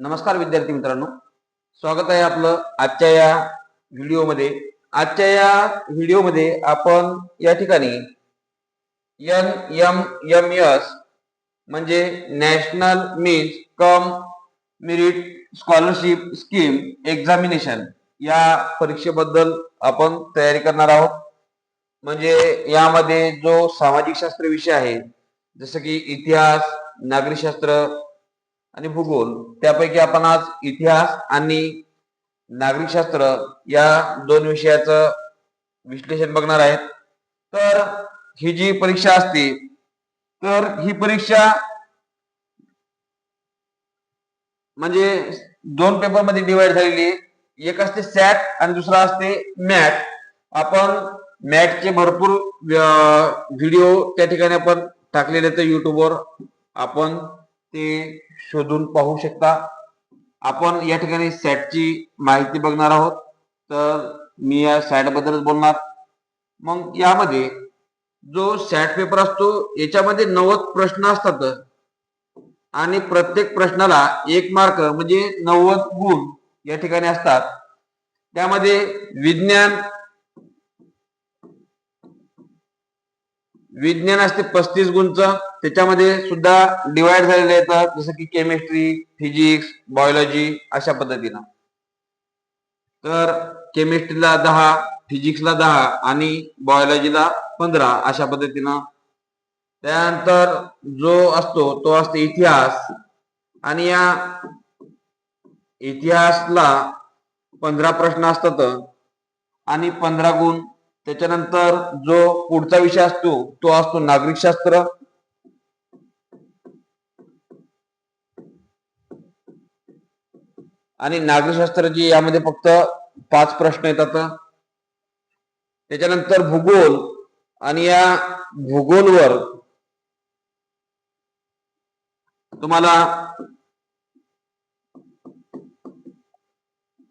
नमस्कार विद्यार्थी मित्रांनो. स्वागत आहे आपलं आजच्या या व्हिडिओमध्ये. आजच्या या व्हिडिओमध्ये आपण या ठिकाणी एन एम एम एस म्हणजे national means cum merit scholarship scheme examination या परीक्षेबद्दल आपण तयारी करणार आहोत. म्हणजे यामध्ये जो सामाजिक शास्त्र विषय आहे जसं की इतिहास नागरिकशास्त्र आणि भूगोल त्यापैकी आपण आज इतिहास आणि नागरिकशास्त्र या दोन विषयाचं विश्लेषण बघणार आहेत. तर ही जी परीक्षा असते तर ही परीक्षा म्हणजे दोन पेपरमध्ये डिवाइड झालेली आहे. एक असते सॅट आणि दुसरा असते मॅट. आपण मॅटचे भरपूर व्हिडिओ त्या ठिकाणी आपण टाकलेले आहेत युट्यूबवर आपण ते शोधून पाहू शकता. आपण या ठिकाणी सॅटची माहिती बघणार आहोत. तर मी या सॅट बद्दलच बोलणार. मग यामध्ये जो सॅट पेपर असतो याच्यामध्ये नव्वद प्रश्न असतात. आणि प्रत्येक प्रश्नाला एक मार्क म्हणजे नव्वद गुण या ठिकाणी असतात. त्यामध्ये विज्ञान विज्ञान असते पस्तीस गुणच. त्याच्यामध्ये सुद्धा डिवाइड झालेले येतात. जसं की केमिस्ट्री फिजिक्स बायोलॉजी अशा पद्धतीनं. तर केमिस्ट्रीला दहा फिजिक्सला दहा आणि बायोलॉजीला पंधरा अशा पद्धतीनं. त्यानंतर जो असतो तो असतो इतिहास. आणि या इतिहासला पंधरा प्रश्न असतात आणि पंधरा गुण त्याच्यानंतर जो पुढचा विषय असतो तो असतो नागरिकशास्त्र आणि नागरिकशास्त्राची यामध्ये फक्त पाच प्रश्न येतात. त्याच्यानंतर भूगोल आणि या भूगोलवर तुम्हाला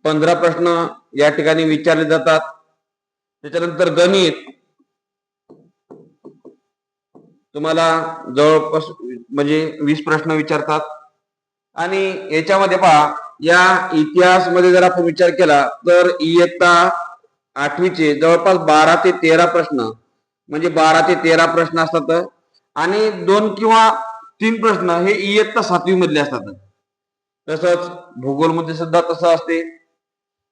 पंधरा प्रश्न या ठिकाणी विचारले जातात. त्याच्यानंतर गणित. तुम्हाला जवळपास म्हणजे वीस प्रश्न विचारतात. आणि याच्यामध्ये पहा या इतिहासमध्ये जर आपण विचार केला तर इयत्ता आठवीचे जवळपास बारा ते तेरा प्रश्न म्हणजे बारा ते तेरा प्रश्न असतात. आणि दोन किंवा तीन प्रश्न हे इयत्ता सातवी मधले असतात. तसंच भूगोलमध्ये सुद्धा तसं असते.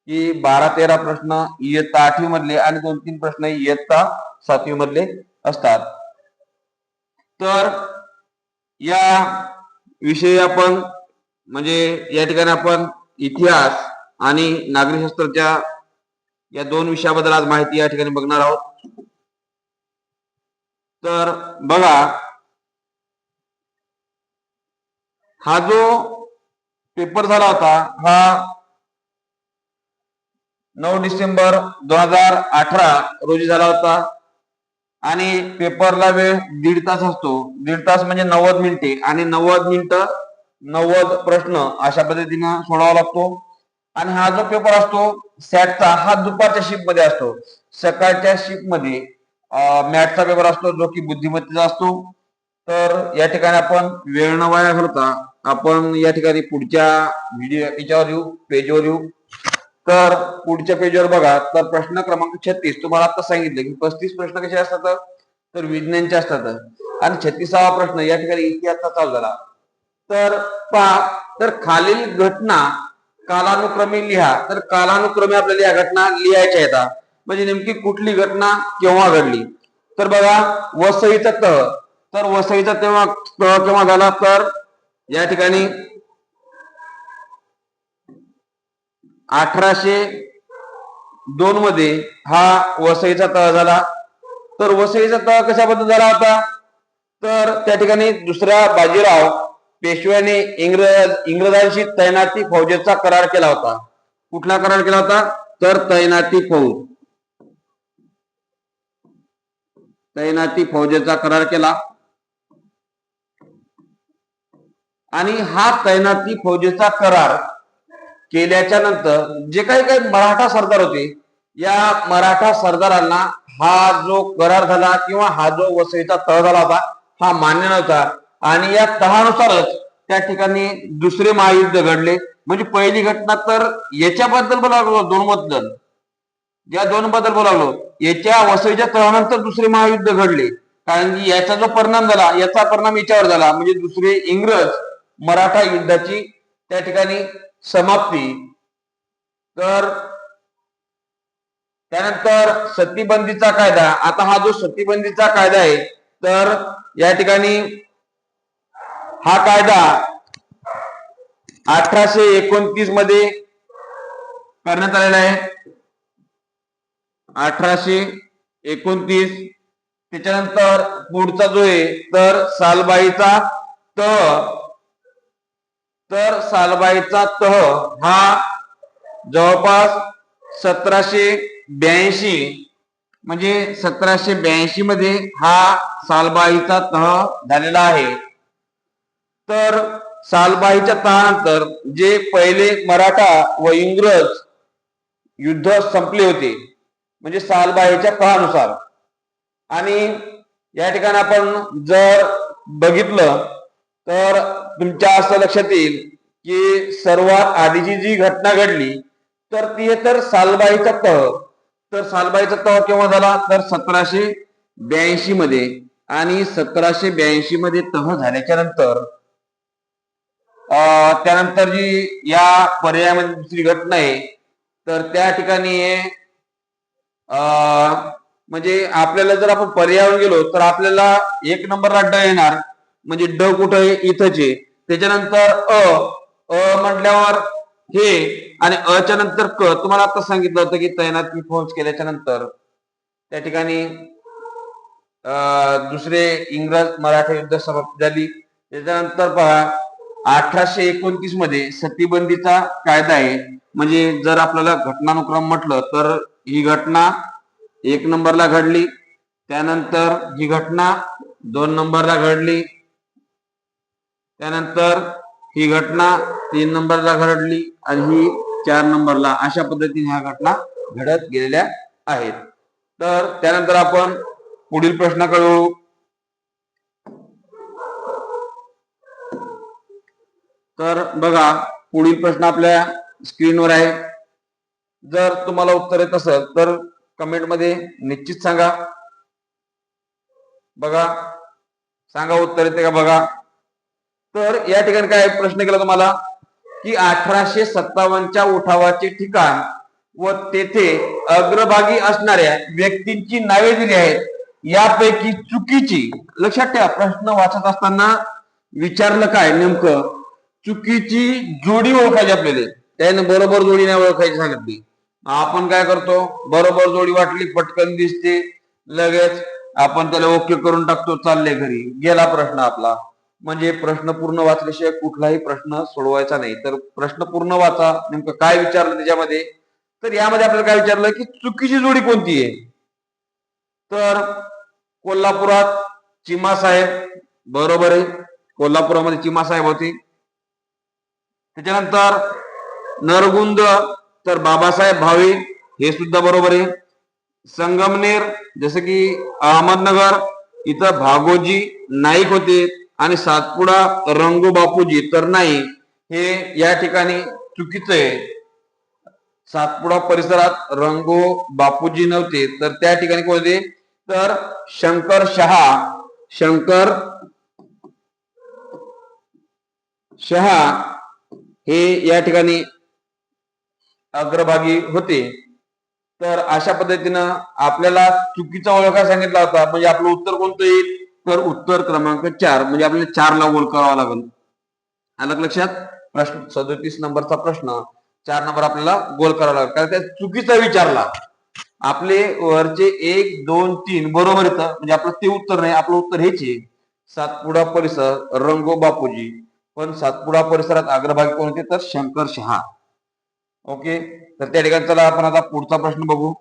की बारा तेरा प्रश्न इयत्ता आठवी मधले आणि दोन तीन प्रश्न इयत्ता सातवी मधले असतात. तर या विषयी आपण म्हणजे या ठिकाणी आपण इतिहास आणि नागरिकशास्त्राच्या या दोन विषयाबद्दल आज माहिती या ठिकाणी बघणार आहोत. तर बघा हा जो पेपर झाला होता हा नऊ डिसेंबर दोन हजार अठरा रोजी झाला होता. आणि पेपरला वेळ दीड तास असतो. दीड तास म्हणजे नव्वद मिनिटे आणि नव्वद मिनिटं नव्वद प्रश्न अशा पद्धतीनं सोडावा लागतो. आणि हा जो पेपर असतो सॅटचा हा दुपारच्या शिफ्टमध्ये असतो. सकाळच्या शिफ्टमध्ये मॅथचा पेपर असतो जो की बुद्धिमत्तेचा असतो. तर या ठिकाणी आपण वेळ न वाया घालता आपण या ठिकाणी पुढच्या व्हिडिओ याच्यावर येऊ पेजवर येऊ. तर पुढच्या पेजवर बघा तर प्रश्न क्रमांक छत्तीस. तुम्हाला आता सांगितलं की पस्तीस प्रश्न कसे असतात? तर विज्ञानचे असतात. आणि छत्तीसावा प्रश्न या ठिकाणी इतिहासचा चालू झाला. तर पहा तर खालील घटना कालानुक्रमे लिहा. तर कालानुक्रमे आपल्याला या घटना लिहायच्या येतात म्हणजे नेमकी कुठली घटना केव्हा घडली? तर बघा वसईचा तह. तर वसईचा तेव्हा तह केव्हा झाला? तर या ठिकाणी अठराशे दोन मध्ये हा वसईचा तळ झाला. तर वसईचा तळ कशाबद्दल झाला होता? तर त्या ठिकाणी दुसऱ्या बाजीराव पेशव्याने इंग्रज इंग्रजांशी तैनाती फौजेचा करार केला होता. कुठला करार केला होता? तर तैनाती फौज. तैनाती फौजेचा करार केला. आणि हा तैनाती फौजेचा करार केल्याच्यानंतर जे काही काही मराठा सरदार होते या मराठा सरदारांना हा जो करार झाला किंवा हा जो वसईचा तळ झाला होता हा मान्य नव्हता. आणि या तहानुसारच त्या ठिकाणी दुसरे महायुद्ध घडले. म्हणजे पहिली घटना तर याच्याबद्दल बोलावलो दोन बद्दल या दोन बद्दल बोलावलो याच्या वसईच्या तळानंतर दुसरे महायुद्ध घडले. कारण की याचा जो परिणाम झाला याचा परिणाम याच्यावर झाला. म्हणजे दुसरे इंग्रज मराठा युद्धाची त्या ठिकाणी समाप्ती. तर त्यानंतर सतीबंदीचा कायदा. आता हा जो सतीबंदीचा कायदा आहे तर या ठिकाणी हा कायदा अठराशे एकोणतीसमध्ये करण्यात आलेला आहे. अठराशे एकोणतीस. त्याच्यानंतर पुढचा जो आहे तर सालबाईचा तर तर सालबाईचा तह हा जवळपास सतराशे ब्याऐंशी म्हणजे सतराशे ब्याऐंशी मध्ये हा सालबाईचा तह झालेला आहे. तर सालबाईच्या तहानंतर जे पहिले मराठा व इंग्रज युद्ध संपले होते म्हणजे सालबाईच्या तहानुसार. आणि या ठिकाणी आपण जर बघितलं तर तुमच्या असं लक्षात येईल की सर्वात आधीची जी घटना घडली तर ती आहे तर सालबाईचा तह. तर सालबाईचा तह केव्हा झाला? तर सतराशे ब्याऐंशी मध्ये. आणि सतराशे ब्याऐंशी मध्ये तह झाल्याच्यानंतर त्यानंतर जी या पर्यायामध्ये दुसरी घटना आहे तर त्या ठिकाणी अं, म्हणजे आपल्याला जर आपण पर्यायावर गेलो तर आपल्याला एक नंबरला ड येणार. म्हणजे ड कुठं आहे? इथंच आहे. त्याच्यानंतर अ अ म्हटल्यावर हे आणि अ नंतर क. तुम्हाला आता सांगितलं होतं की तैनाती फौज केल्याच्यानंतर. त्या ठिकाणी अं, दुसरे इंग्रज मराठा युद्ध समाप्त झाली. त्याच्यानंतर पहा अठराशे एकोणतीसमध्ये सतीबंदीचा कायदा आहे. म्हणजे जर आपल्याला घटनानुक्रम म्हटलं तर ही घटना एक नंबरला घडली. त्यानंतर ही घटना दोन नंबरला घडली. त्यानंतर ही घटना तीन नंबरला घडली आणि ही चार नंबरला अशा पद्धतीने ह्या घटना घडत गेलेल्या आहेत. तर त्यानंतर आपण पुढील प्रश्नाकडे वळू तर बघा पुढील प्रश्न आपल्या स्क्रीनवर आहे. जर तुम्हाला उत्तर येत असेल तर कमेंटमध्ये निश्चित सांगा. बघा सांगा उत्तर येते का बघा. तर या ठिकाणी काय प्रश्न केला तुम्हाला? की अठराशे सत्तावन्नच्या उठावाचे ठिकाण व तेथे अग्रभागी असणाऱ्या व्यक्तींची नावे दिली आहेत. यापैकी चुकीची लक्षात ठेवा प्रश्न वाचत असताना विचारलं काय नेमकं? चुकीची जोडी ओळखायची आपल्याला. त्याने बरोबर जोडी नाही ओळखायची सांगितली. आपण काय करतो? बरोबर जोडी वाटली पटकन दिसते. लगेच आपण त्याला ओके करून टाकतो चालले घरी. गेला प्रश्न आपला. म्हणजे प्रश्न पूर्ण वाचल्याशिवाय कुठलाही प्रश्न सोडवायचा नाही. तर प्रश्न पूर्ण वाचा नेमकं काय विचारलं त्याच्यामध्ये? तर यामध्ये आपल्याला काय विचारलं की चुकीची जोडी कोणती आहे? तर कोल्हापुरात चिमा साहेब बरोबर आहे. कोल्हापुरामध्ये चिमा साहेब होते. त्याच्यानंतर नरगुंद तर बाबासाहेब भावे हे सुद्धा बरोबर आहे. संगमनेर जसं की अहमदनगर इथं भागोजी नाईक होते. आणि सातपुडा रंगू बापूजी तर नाही हे या ठिकाणी चुकीचं आहे. सातपुडा परिसरात रंगो बापूजी नव्हते तर त्या ठिकाणी कोण होते? तर शंकर शहा शंकर शहा हे या ठिकाणी अग्रभागी होते. तर अशा पद्धतीनं आपल्याला चुकीचा ओळखा सांगितला होता म्हणजे आपलं उत्तर कोणतं येईल? तर उत्तर क्रमांक चार म्हणजे आपल्याला चारला गोल करावा लागेल. आलं लक्षात? प्रश्न सदोतीस नंबरचा प्रश्न चार नंबर आपल्याला गोल करावा लागेल. कारण त्या चुकीचा विचारला. आपले वरचे एक दोन तीन बरोबर येतं. म्हणजे आपलं ते उत्तर नाही आपलं उत्तर हेच आहे. सातपुडा परिसर रंगो बापूजी. पण सातपुडा परिसरात अग्रभागी कोण होते? तर शंकर शहा. ओके? तर त्या ठिकाणी चला आपण आता पुढचा प्रश्न बघू.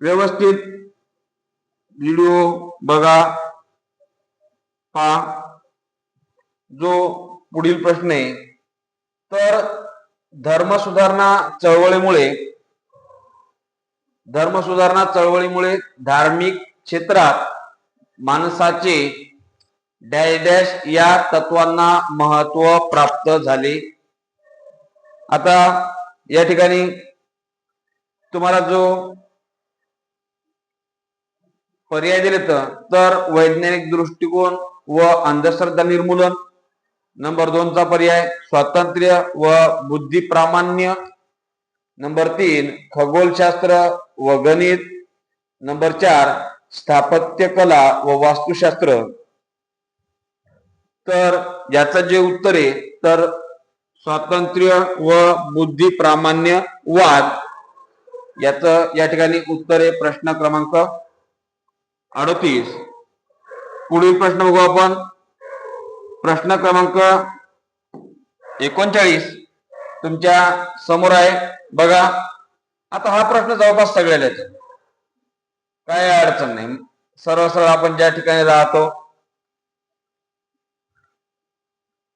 व्यवस्थित. व्हिडिओ बघा. हा. जो पुढील प्रश्न आहे. तर धर्म सुधारणा चळवळीमुळे धर्म सुधारणा चळवळीमुळे धार्मिक क्षेत्रात माणसाचे डॅश डॅश या तत्वांना महत्त्व प्राप्त झाले. आता या ठिकाणी तुम्हाला जो पर्याय दिले तर वैज्ञानिक दृष्टिकोन व अंधश्रद्धा निर्मूलन. नंबर दोनचा पर्याय स्वातंत्र्य व बुद्धी प्रामाण्य. नंबर तीन खगोलशास्त्र व गणित. नंबर चार स्थापत्यकला व वास्तुशास्त्र. तर याचं जे उत्तर आहे तर स्वातंत्र्य व बुद्धी प्रामाण्य वाद याच या ठिकाणी उत्तर आहे प्रश्न क्रमांक अडतीस. पुढील प्रश्न बघू आपण. प्रश्न क्रमांक एकोणचाळीस. तुमच्यासमोर आहे. बघा. आता हा प्रश्न जवळपास सगळ्याला येतो काय अडचण नाही. सरळ सरळ आपण ज्या ठिकाणी राहतो.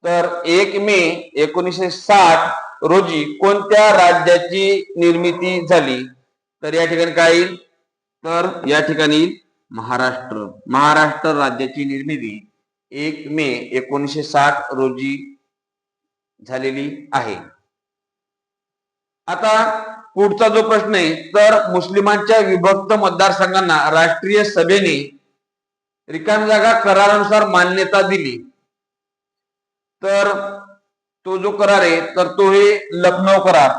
तर एक मे एकोणीसशे साठ रोजी कोणत्या राज्याची निर्मिती झाली? तर या ठिकाणी काय येईल? तर या ठिकाणी महाराष्ट्र. महाराष्ट्र राज्याची निर्मिती एक मे एकोणीसशे साठ रोजी झालेली आहे. आता पुढचा जो प्रश्न आहे तर मुस्लिमांच्या विभक्त मतदारसंघांना राष्ट्रीय सभेने रिकाम जागा करारानुसार मान्यता दिली. तर तो जो करार आहे तर तो हे लखनौ करार.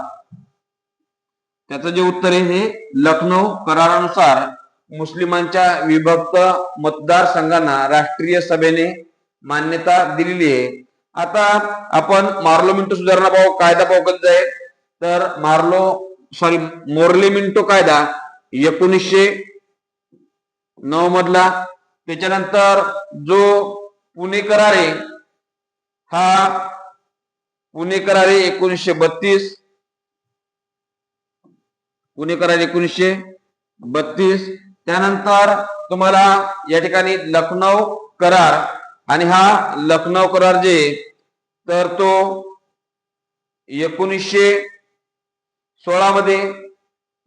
त्याचं जे उत्तर आहे हे लखनौ करारानुसार मुस्लिमांच्या विभक्त मतदारसंघांना राष्ट्रीय सभेने मान्यता दिलेली आहे. आता आपण मार्लो मिंटो सुधारणा पाहू कायदा पाहू कधी आहे तर मार्लो सॉरी मोर्ले मिंटो कायदा एकोणीसशे नऊ मधला. त्याच्यानंतर जो पुणे करार आहे हा पुणे करार आहे एकोणीसशे बत्तीस. पुणे करार एकोणीसशे बत्तीस. त्यानंतर तुम्हाला या ठिकाणी लखनौ करार. आणि हा लखनौ करार जे तर तो एकोणीसशे सोळा मध्ये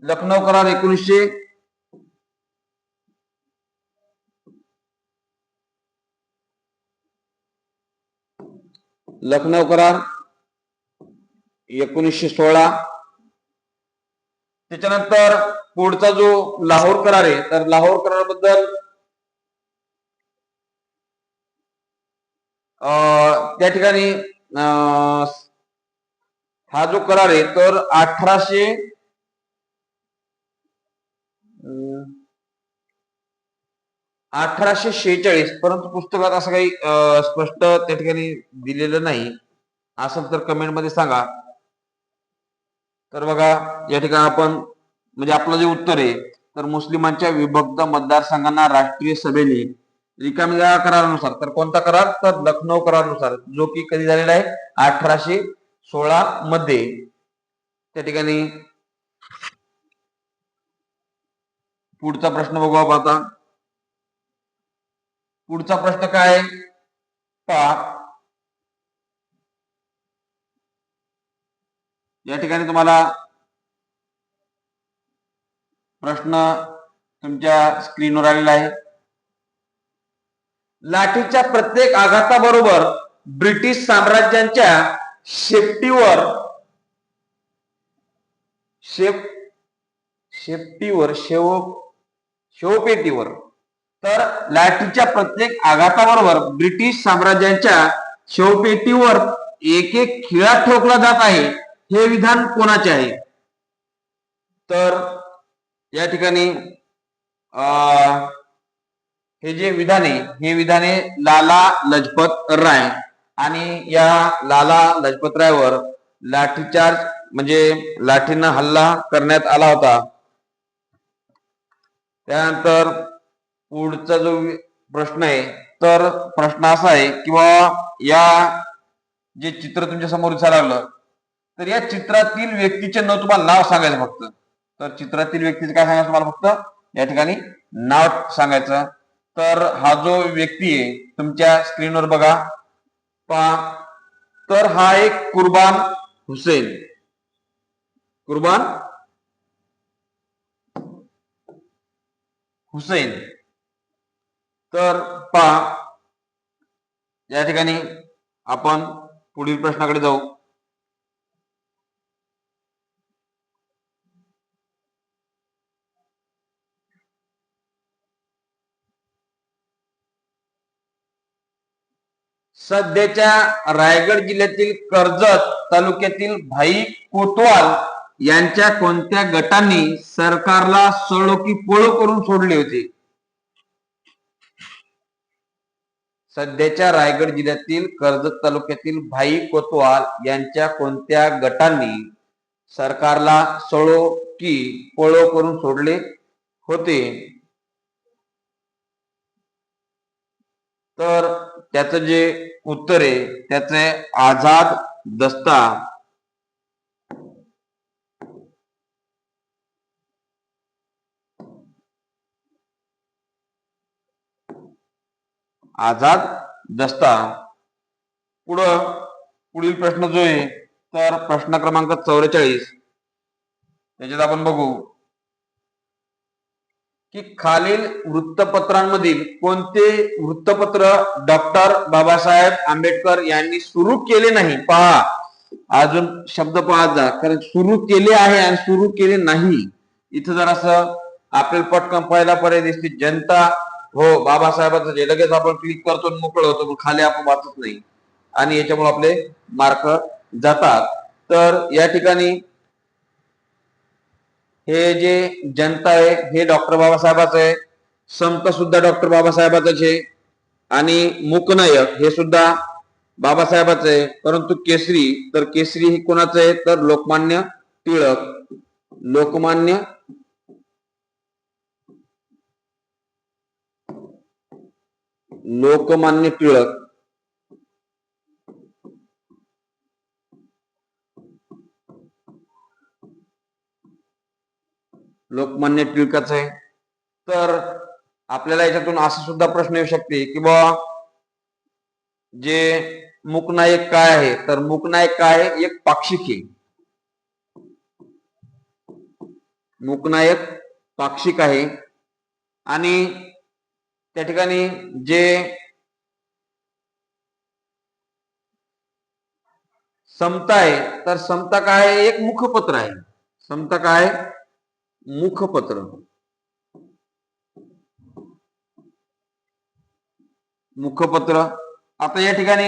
लखनौ करार एकोणीसशे लखनौ करार एकोणीसशे सोळा. त्याच्यानंतर पुढचा जो लाहोर करार आहे तर लाहोर कराराबद्दल त्या ठिकाणी हा जो करार आहे तर अठराशे अठराशे शेहेचाळीस परंतु पुस्तकात असं काही स्पष्ट त्या ठिकाणी दिलेलं नाही. असेल तर कमेंटमध्ये सांगा. तर बघा या ठिकाणी आपण म्हणजे आपलं जे उत्तर आहे तर मुस्लिमांच्या विभक्त मतदारसंघांना राष्ट्रीय सभेने रिकामी जागा करारानुसार तर कोणता करार? तर लखनौ करारानुसार जो की कधी झालेला आहे? अठराशे सोळा मध्ये. त्या ठिकाणी पुढचा प्रश्न बघू आपण आता. पुढचा प्रश्न काय आहे? पहा या ठिकाणी तुम्हाला प्रश्न तुमच्या स्क्रीनवर आलेला आहे. लाठीच्या प्रत्येक आघाताबरोबर ब्रिटिश साम्राज्यांच्या शेपटीवर शेप शेपटीवर शेव शेवपेटीवर तर लाठीच्या प्रत्येक आघाताबरोबर ब्रिटिश साम्राज्याच्या शेवपेटीवर एक एक खिळा ठोकला जात आहे. हे विधान कोणाचे आहे? तर या ठिकाणी अं, हे जे विधान आहे हे विधान लाला लजपत राय. आणि या लाला लजपत रायवर लाठीचार्ज म्हणजे लाठीनं हल्ला करण्यात आला होता. त्यानंतर पुढचा जो प्रश्न आहे तर प्रश्न असा आहे किंवा या जे चित्र तुमच्यासमोर दिसायला लागलं तर या चित्रातील व्यक्तीचे नाव तुम्हाला नाव सांगायचं फक्त. तर चित्रातील व्यक्तीचे काय सांगायचं तुम्हाला फक्त? या ठिकाणी नाव सांगायचं. तर हा जो व्यक्ती आहे तुमच्या स्क्रीनवर बघा. पहा. तर हा एक कुर्बान हुसेन. कुर्बान हुसेन. तर पहा. या ठिकाणी आपण पुढील प्रश्नाकडे जाऊ. सध्याच्या रायगड जिल्ह्यातील कर्जत तालुक्यातील भाई कोतवाल यांच्या कोणत्या गटांनी सरकारला सळो की पळो करून सोडले होते? सध्याच्या रायगड जिल्ह्यातील कर्जत तालुक्यातील भाई कोतवाल यांच्या कोणत्या गटांनी सरकारला सळो की पळो करून सोडले होते? तर त्याचं जे उत्तरे त्याचे आझाद दस्ता आझाद दस्ता पुढं पुढील प्रश्न जो आहे तर प्रश्न क्रमांक चौवेचाळीस त्याच्यात आपण बघू. की खालील वृत्तपत्रांमधील कोणते वृत्तपत्र डॉक्टर बाबासाहेब आंबेडकर यांनी सुरू केले नाही? पहा. अजून शब्द पाहत जा. कारण सुरू केले आहे आणि सुरू केले नाही. इथं जर असं आपल्याला पटकन पहिला पर्याय दिसते जनता हो बाबासाहेबांचं जे लगेच आपण क्लिक करतो मोकळं होतो खाली आपण वाचत नाही. आणि याच्यामुळे आपले मार्क जातात. तर या ठिकाणी हे जे जनता आहे हे डॉक्टर बाबासाहेबाचं आहे. संप सुद्धा डॉक्टर बाबासाहेबाचंच आहे. आणि मूकनायक हे सुद्धा बाबासाहेबाचं आहे. परंतु केसरी तर केसरी हे कोणाचं आहे? तर लोकमान्य टिळक. लोकमान्य लोकमान्य टिळक. लोकमान्य टिळकाचं आहे. तर आपल्याला याच्यातून असं सुद्धा प्रश्न येऊ शकते की बा जे मुकनायक काय आहे? तर मुकनायक काय आहे? एक पाक्षिक आहे. मुकनायक पाक्षिक आहे. आणि त्या ठिकाणी जे समता आहे तर समता काय एक मुखपत्र आहे. समता काय मुखपत्र. मुखपत्र. आता या ठिकाणी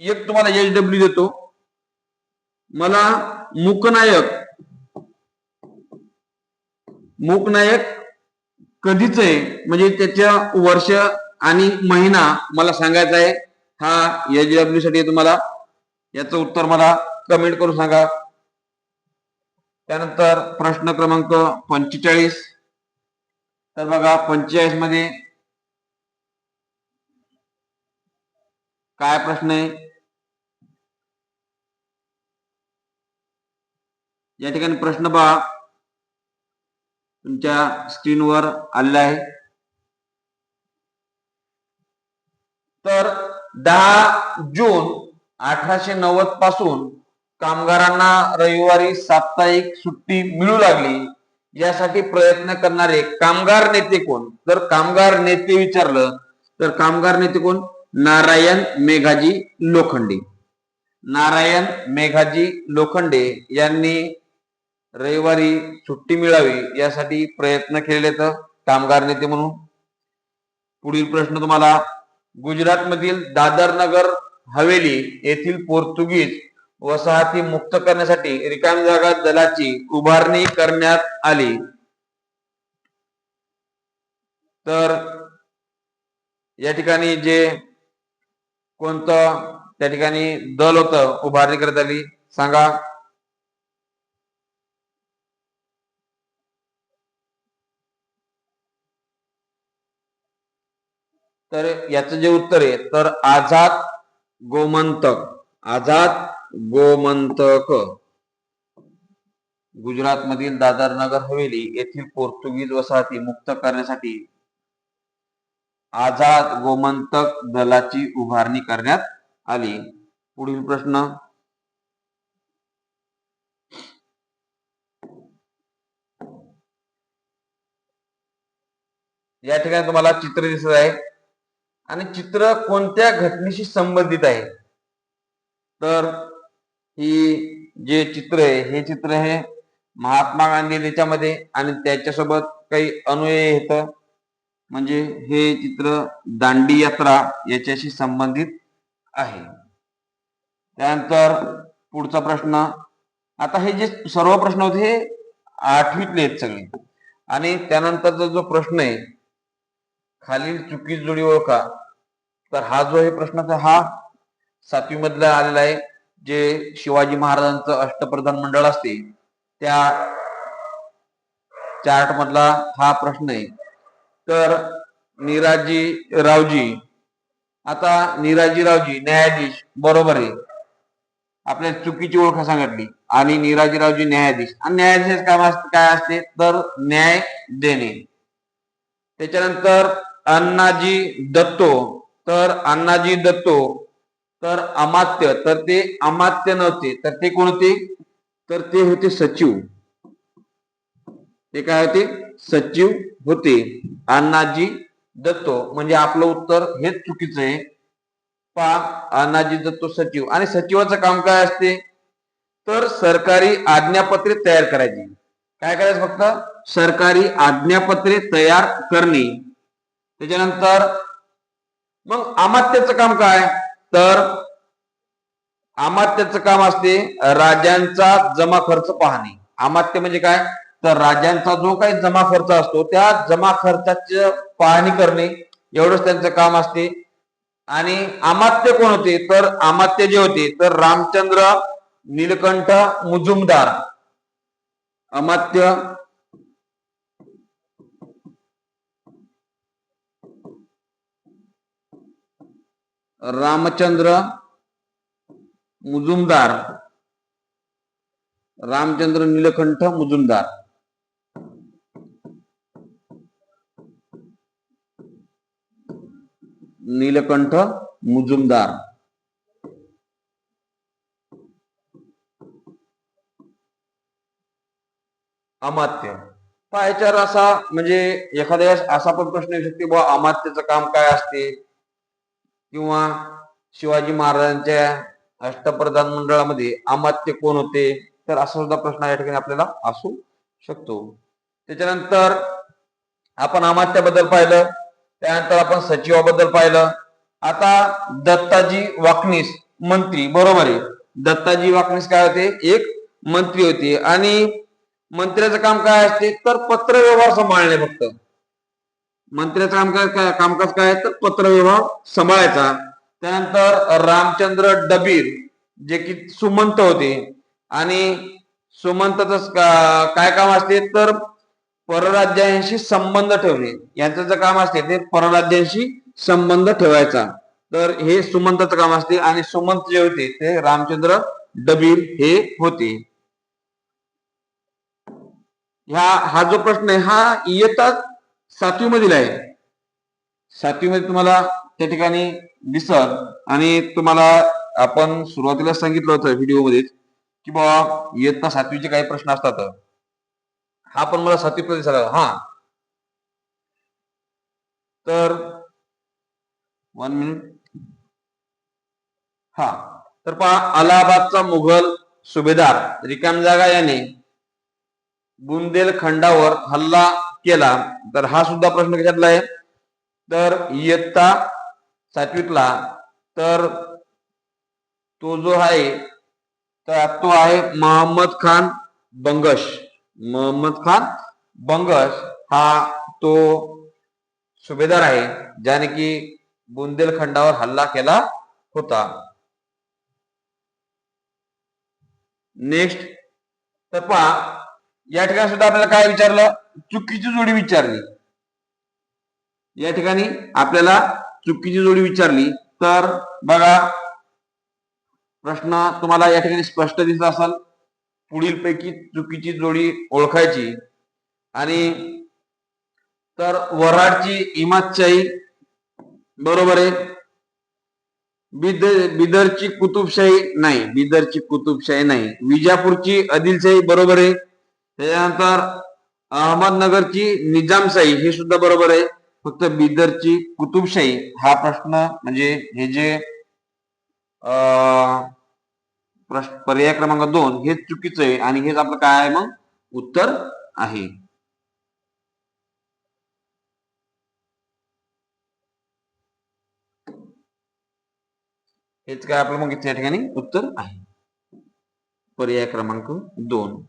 एक तुम्हाला एच डब्ल्यू देतो. मला मुकनायक मुकनायक कधीच आहे? म्हणजे त्याच्या वर्ष आणि महिना मला सांगायचा आहे. हा एच डब्ल्यू साठी तुम्हाला याचं उत्तर मला कमेंट करून सांगा. त्यानंतर प्रश्न क्रमांक पंचेचाळीस. तर बघा पंचेचाळीसमध्ये काय प्रश्न आहे? या ठिकाणी प्रश्न पहा तुमच्या स्क्रीनवर आलेला आहे. तर दहा जून अठराशे नव्वदपासून कामगारांना रविवारी साप्ताहिक सुट्टी मिळू लागली. यासाठी प्रयत्न करणारे कामगार नेते कोण? तर कामगार नेते विचारलं तर कामगार नेते कोण? नारायण मेघाजी लोखंडे. नारायण मेघाजी लोखंडे यांनी रविवारी सुट्टी मिळावी यासाठी प्रयत्न केलेले तर कामगार नेते म्हणून. पुढील प्रश्न तुम्हाला. गुजरात मधील दादर नगर हवेली येथील पोर्तुगीज वसाहती मुक्त करण्यासाठी रिकाम जागा दलाची उभारणी करण्यात आली. तर या ठिकाणी जे कोणतं त्या ठिकाणी दल होतं उभारणी करत आली. सांगा. तर याचं जे उत्तर आहे तर आझाद गोमंतक आझाद गोमंतक. गुजरात मधील दादर नगर हवेली येथील पोर्तुगीज वसाहती मुक्त करण्यासाठी आझाद गोमंतक दलाची उभारणी करण्यात आली. पुढील प्रश्न. या ठिकाणी तुम्हाला चित्र दिसत आहे. आणि चित्र कोणत्या घटनेशी संबंधित आहे? तर ही जे चित्र आहे हे चित्र हे महात्मा गांधी त्याच्यामध्ये आणि त्याच्यासोबत काही अनुयायी येत म्हणजे हे चित्र दांडी यात्रा याच्याशी संबंधित आहे. त्यानंतर पुढचा प्रश्न आता हे जे सर्व प्रश्न होते हे आठवीतले आहेत सगळे. आणि त्यानंतरचा जो प्रश्न आहे खालील चुकीच जोडी ओळखा. तर हा जो हे प्रश्न हा सातवी मधला आलेला आहे. जे शिवाजी महाराजांचं अष्टप्रधान मंडळ असते त्या चार्ट मधला हा प्रश्न आहे. तर निराजी रावजी आता निराजी रावजी न्यायाधीश बरोबर आहे. आपल्या चुकीची ओळख सांगितली. आणि निराजीरावजी न्यायाधीश. आणि न्यायाधीश काम असते काय असते? तर न्याय देणे. त्याच्यानंतर अण्णाजी दत्तो. तर अण्णाजी दत्तो तर अमात्य तर ते अमात्य नव्हते. तर ते कोण होते तर ते होते सचिव. ते काय होते? सचिव होते. अण्णाजी दत्तो म्हणजे आपलं उत्तर हेच चुकीचं आहे. पा. अण्णाजी दत्तो सचिव. आणि सचिवाचं काम काय असते? तर सरकारी आज्ञापत्रे तयार करायची. काय करायचं फक्त? सरकारी आज्ञापत्रे तयार करणे. त्याच्यानंतर मग अमात्याचं काम काय? तर अमात्याचं काम असते राजांचा जमा खर्च पाहणे. अमात्य म्हणजे काय? तर राजांचा जो काही जमा खर्च असतो त्या जमा खर्चाची पाहणी करणे एवढंच त्यांचं काम असते. आणि अमात्य कोण होते? तर अमात्य जे होते तर रामचंद्र नीलकंठ मुजुमदार. अमात्य रामचंद्र मुजुमदार रामचंद्र नीलकंठ मुजुमदार. नीलकंठ मुजुमदार. अमात्य. पहा याच्यावर असा म्हणजे एखाद्या असा पण प्रश्न येऊ शकते बुवा अमात्याचं काम काय असते? किंवा शिवाजी महाराजांच्या अष्टप्रधान मंडळामध्ये अमात्य कोण होते? तर असा सुद्धा प्रश्न या ठिकाणी आपल्याला असू शकतो. त्याच्यानंतर आपण अमात्याबद्दल पाहिलं. त्यानंतर आपण सचिवाबद्दल पाहिलं. आता दत्ताजी वाकणीस मंत्री बरोबर आहे. दत्ताजी वाकणीस काय होते? एक मंत्री होते. आणि मंत्र्याचं काम काय असते? तर पत्र व्यवहार सांभाळणे फक्त. मंत्र्याचं कामकाज काय कामकाज काय तर पत्रव्यवहार सांभाळायचा. त्यानंतर रामचंद्र डबीर जे की सुमंत होते. आणि सुमंतच काय काम असते? तर परराज्यांशी संबंध ठेवणे. यांचं जे काम असते ते परराज्यांशी संबंध ठेवायचा. तर हे सुमंतचं काम असते. आणि सुमंत जे होते ते रामचंद्र डबीर हे होते. ह्या हा जो प्रश्न आहे हा इयत्ता सातवी मधील आहे सातवी मध्ये तुम्हाला त्या ठिकाणी दिसत आणि तुम्हाला आपण सुरुवातीला सांगितलं होतं व्हिडिओमध्ये की बाबा इयत्ता सातवीचे काही प्रश्न असतात. हा पण मला सातवी मध्ये हा. तर वन मिनिट हा. तर पहा अलाहाबादचा मुघल सुभेदार रिकाम जागा याने बुंदेलखंडावर हल्ला केला तर हा सुद्धा प्रश्न कशातला आहे. तर इयत्ता सातवीतला तर तो जो आहे तर तो आहे मोहम्मद खान बंगश. मोहम्मद खान बंगश हा तो सुभेदार आहे ज्याने की बुंदेलखंडावर हल्ला केला होता. नेक्स्ट तर पहा या ठिकाणी सुद्धा आपल्याला काय विचारलं? चुकीची जोडी विचारली. या ठिकाणी आपल्याला चुकीची जोडी विचारली तर बघा प्रश्न तुम्हाला या ठिकाणी स्पष्ट दिसत असेल. पुढील पैकी चुकीची जोडी ओळखायची. आणि तर वराडची इमादशाही बरोबर आहे. बिदर बिदरची कुतुबशाही नाही बिदरची कुतुबशाही नाही. विजापूरची आदिलशाही बरोबर आहे. त्याच्यानंतर अहमदनगरची निजामशाही हे सुद्धा बरोबर आहे. फक्त बिदरची कुतुबशाही हा प्रश्न म्हणजे हे जे पर्याय क्रमांक दोन हेच चुकीचं आहे आणि हेच आपलं काय आहे मग? उत्तर आहे. हेच काय आपलं मग या ठिकाणी? उत्तर आहे. पर्याय क्रमांक दोन.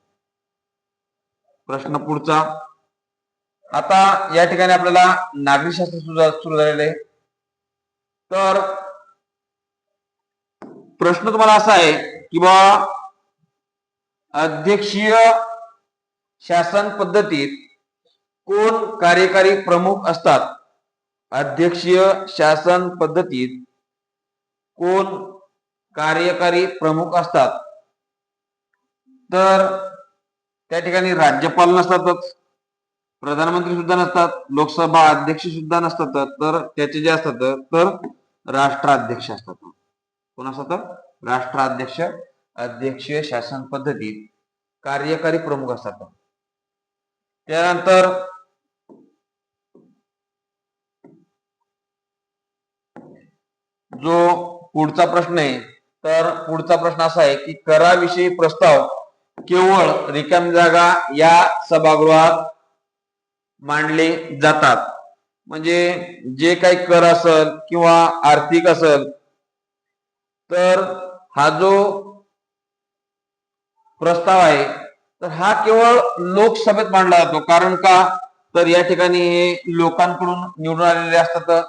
प्रश्न पुढचा. आता या ठिकाणी आपल्याला नागरिकशास्त्र सुद्धा सुरू झालेलं. आहे तर प्रश्न तुम्हाला असा आहे की बा अध्यक्षीय शासन पद्धतीत कोण कार्यकारी प्रमुख असतात? अध्यक्षीय शासन पद्धतीत कोण कार्यकारी प्रमुख असतात? तर त्या ठिकाणी राज्यपाल नसतातच प्रधानमंत्री सुद्धा नसतात लोकसभा अध्यक्ष सुद्धा नसतात तर त्याचे जे असतात तर राष्ट्राध्यक्ष असतात. कोण असतात? राष्ट्राध्यक्ष अध्यक्षीय शासन पद्धतीत कार्यकारी प्रमुख असतात. त्यानंतर जो पुढचा प्रश्न आहे तर पुढचा प्रश्न असा आहे की कराविषयी प्रस्ताव केवळ रिकाम जागा या सभागृहात मांडले जातात. म्हणजे जे काही कर असल किंवा आर्थिक असल तर हा जो प्रस्ताव आहे तर हा केवळ लोकसभेत मांडला जातो. कारण का? तर या ठिकाणी हे लोकांकडून निवडून आलेले असतात.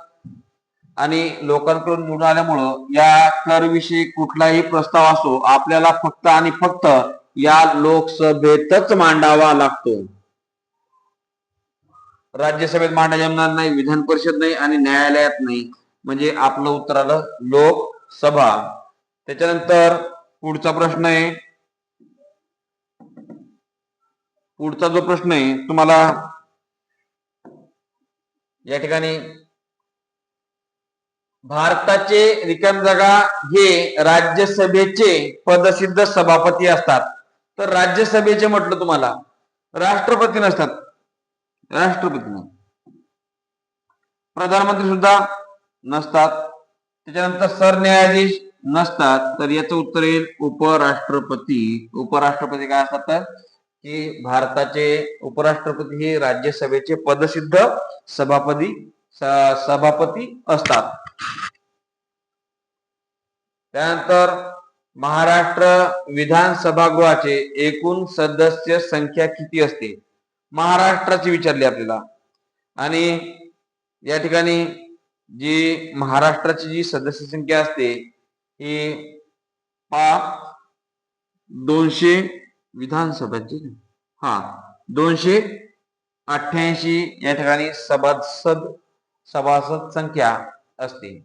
आणि लोकांकडून निवडून आल्यामुळं या करविषयी कुठलाही प्रस्ताव असो आपल्याला फक्त आणि फक्त या लोकसभेतच मांडावा लागतो. राज्यसभेत मांडा जमणार नाही विधान परिषद नाही आणि न्यायालयात नाही. म्हणजे आपलं उत्तर आलं लोकसभा. त्याच्यानंतर पुढचा प्रश्न आहे. पुढचा जो प्रश्न आहे तुम्हाला या ठिकाणी भारताचे रिकाम जागा हे राज्यसभेचे पदसिद्ध सभापती असतात. तर राज्यसभेचे म्हटलं तुम्हाला राष्ट्रपती नसतात. राष्ट्रपती नाही. प्रधानमंत्री सुद्धा नसतात. त्याच्यानंतर सरन्यायाधीश नसतात. तर याचं उत्तर येईल उपराष्ट्रपती. उपराष्ट्रपती काय असतात तर? की भारताचे उपराष्ट्रपती हे राज्यसभेचे पदसिद्ध सभापती सभापती असतात. त्यानंतर महाराष्ट्र विधानसभागृहाचे एकूण सदस्य संख्या किती असते? महाराष्ट्राची विचारली आपल्याला. आणि या ठिकाणी जी महाराष्ट्राची जी सदस्य संख्या असते ही पा दोनशे विधानसभाची. हा दोनशे अठ्ठ्याऐंशी या ठिकाणी सभासद सभासद संख्या असते.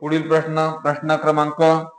पुढील प्रश्न प्रश्न क्रमांक